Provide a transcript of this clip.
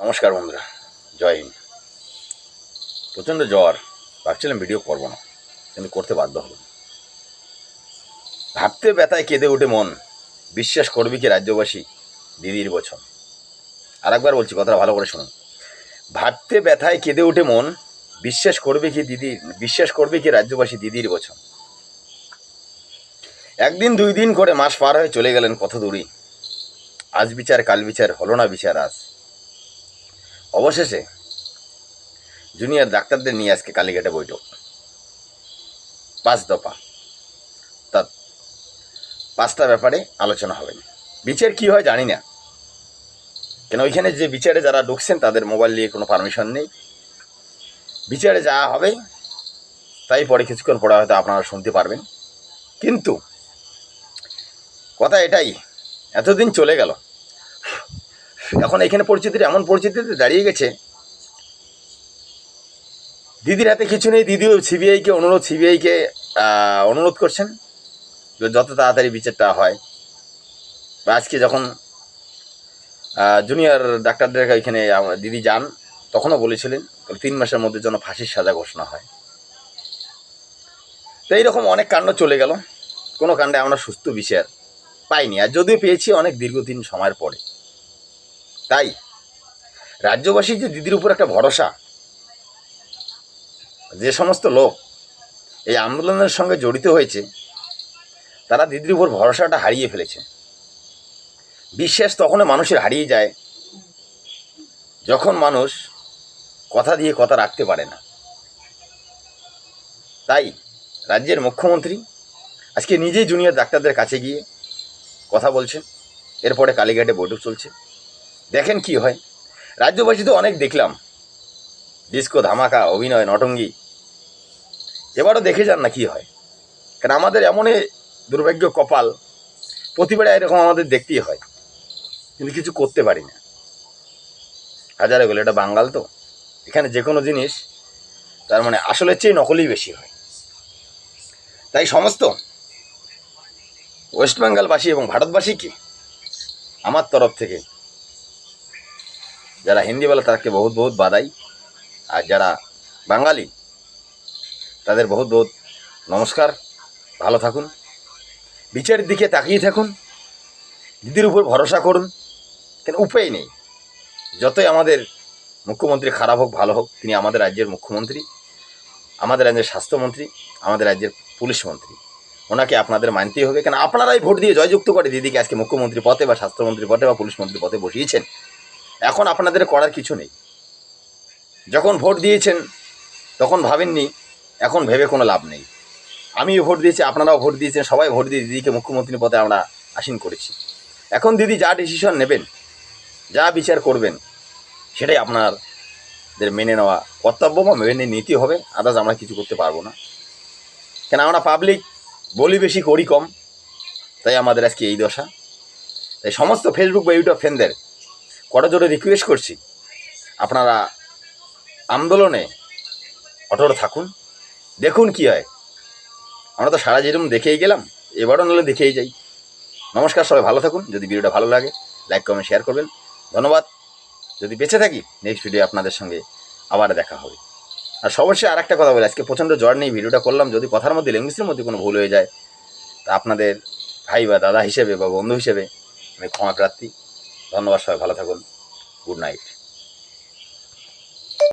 নমস্কার বন্ধুরা, জয় হিন্দ। প্রচণ্ড জ্বর, ভাবছিলাম ভিডিও করব না, কিন্তু করতে বাধ্য হলো ভাবতে ব্যথায় কেঁদে ওঠে মন, বিশ্বাস করবি কি রাজ্যবাসী, দিদির বছর। আর একবার বলছি, কথাটা ভালো করে শুনুন। ভাবতে ব্যথায় কেঁদে ওঠে মন, বিশ্বাস করবে কি দিদি, বিশ্বাস করবে কি রাজ্যবাসী, দিদির বছর। একদিন দুই দিন করে মাস পার হয়ে চলে গেলেন কত দূরই। আজ বিচার, কাল বিচার, হলো না বিচার আজ। অবশেষে জুনিয়র ডাক্তারদের নিয়ে আজকে কালীঘাটে বৈঠক। পাঁচ দফা। তা পাঁচটা ব্যাপারে আলোচনা হবে। বিচার কি হয় জানি না। কেন ওইখানে যে বিচারে যারা ঢুকছেন তাদের মোবাইল নিয়ে কোনো পারমিশন নেই। বিচারে যা হবে তাই পরে কিছুক্ষণ পরে হয়তো আপনারা শুনতে পারবেন। কিন্তু কথা এটাই, এতদিন চলে গেল। এখন এখানে পরিস্থিতিটা এমন পরিস্থিতিতে দাঁড়িয়ে গেছে। দিদির হাতে কিছু নেই, দিদিও সিবিআইকে অনুরোধ সিবিআইকে অনুরোধ করছেন যত তাড়াতাড়ি বিচারটা হয়। আজকে যখন জুনিয়র ডাক্তারদের এখানে দিদি যান, তখনও বলেছিলেন তিন মাসের মধ্যে যেন ফাঁসির সাজা ঘোষণা হয়। তো এইরকম অনেক কাণ্ড চলে গেল। কোনো কাণ্ডে আমরা সুস্থ বিচার পাইনি। আর যদিও পেয়েছি অনেক দীর্ঘদিন সময়ের পরে। তাই? রাজ্যবাসীর যে দিদির উপর একটা ভরসা, যে সমস্ত লোক এই আন্দোলনের সঙ্গে জড়িত হয়েছে, তারা দিদির উপর ভরসাটা হারিয়ে ফেলেছে। বিশ্বাস তখনও মানুষের হারিয়ে যায়, যখন মানুষ কথা দিয়ে কথা রাখতে পারে না। তাই রাজ্যের মুখ্যমন্ত্রী আজকে নিজেই জুনিয়র ডাক্তারদের কাছে গিয়ে কথা বলছেন, এরপরে কালীঘাটে বৈঠক চলছে। দেখেন কি হয়? রাজ্যবাসী তো অনেক দেখলাম। ডিস্কো, ধামাকা, অভিনয়, নটঙ্গি। এবারও দেখে যান না কি হয়। কারণ আমাদের এমনই দুর্ভাগ্য কপাল, প্রতিবারে এরকম আমাদের দেখতেই হয়। কিন্তু কিছু করতে পারি না। হাজারে গেলে, এটা বাঙ্গাল তো। এখানে যে কোনো জিনিস, তার মানে আসলের চেয়ে নকলই বেশি হয়। তাই সমস্ত ওয়েস্ট বেঙ্গলবাসী এবং ভারতবাসীকে আমার তরফ থেকে যারা হিন্দি বলে তাদেরকে বহুত বহুত বাদাই আর যারা বাঙালি, তাদের বহুত বহুত নমস্কার। ভালো থাকুন। বিচারের দিকে তাকিয়ে থাকুন। দিদির উপর ভরসা করুন। কেন উপায় নেই। যতই আমাদের মুখ্যমন্ত্রী খারাপ হোক, ভালো হোক, তিনি আমাদের রাজ্যের মুখ্যমন্ত্রী, আমাদের রাজ্যের স্বাস্থ্যমন্ত্রী, আমাদের রাজ্যের পুলিশ মন্ত্রী। ওনাকে আপনাদের মানতেই হবে। কেন আপনারাই ভোট দিয়ে জয়যুক্ত করে দিদিকে আজকে মুখ্যমন্ত্রী পথে বা স্বাস্থ্যমন্ত্রী পথে বা পুলিশ মন্ত্রী পথে বসিয়েছেন। এখন আপনাদের করার কিছু নেই। যখন ভোট দিয়েছেন, তখন ভাবেননি, এখন ভেবে কোনো লাভ নেই। আমিও ভোট দিয়েছি, আপনারাও ভোট দিয়েছেন, সবাই ভোট দিয়ে দিদিকে মুখ্যমন্ত্রী পদে আমরা আসীন করেছি। এখন দিদি যা ডিসিশন নেবেন, যা বিচার করবেন, সেটাই আপনাদের মেনে নেওয়া কর্তব্য বা মেনে নিতে হবে আদার্স আমরা কিছু করতে পারব না। কেন আমরা পাবলিক বলি বেশি করি কম, তাই আমাদের আজকে এই দশা। তাই সমস্ত ফেসবুক বা ইউটিউব ফ্যানদের কটা জোরে রিকোয়েস্ট করছি? আপনারা আন্দোলনে অটল থাকুন। দেখুন কি হয়। আমরা তো সারা যেরকম দেখেই গেলাম, এবারও নাহলে দেখেই যাই। নমস্কার, সবাই ভালো থাকুন। যদি ভিডিওটা ভালো লাগে লাইক কমেন্ট শেয়ার করবেন। ধন্যবাদ। যদি বেঁচে থাকি নেক্সট ভিডিও আপনাদের সঙ্গে আবার দেখা হবে। আর সবশেষে আর একটা কথা বলি, আজকে প্রচণ্ড জ্বর নিয়ে ভিডিওটা করলাম। যদি কথার মধ্যে ল্যাঙ্গুয়েজের মধ্যে কোনো ভুল হয়ে যায়, তা আপনাদের ভাই বা দাদা হিসেবে বা বন্ধু হিসেবে আমি ক্ষমা প্রার্থী। ধন্যবাদ সবাই ভালো থাকুন। Good night.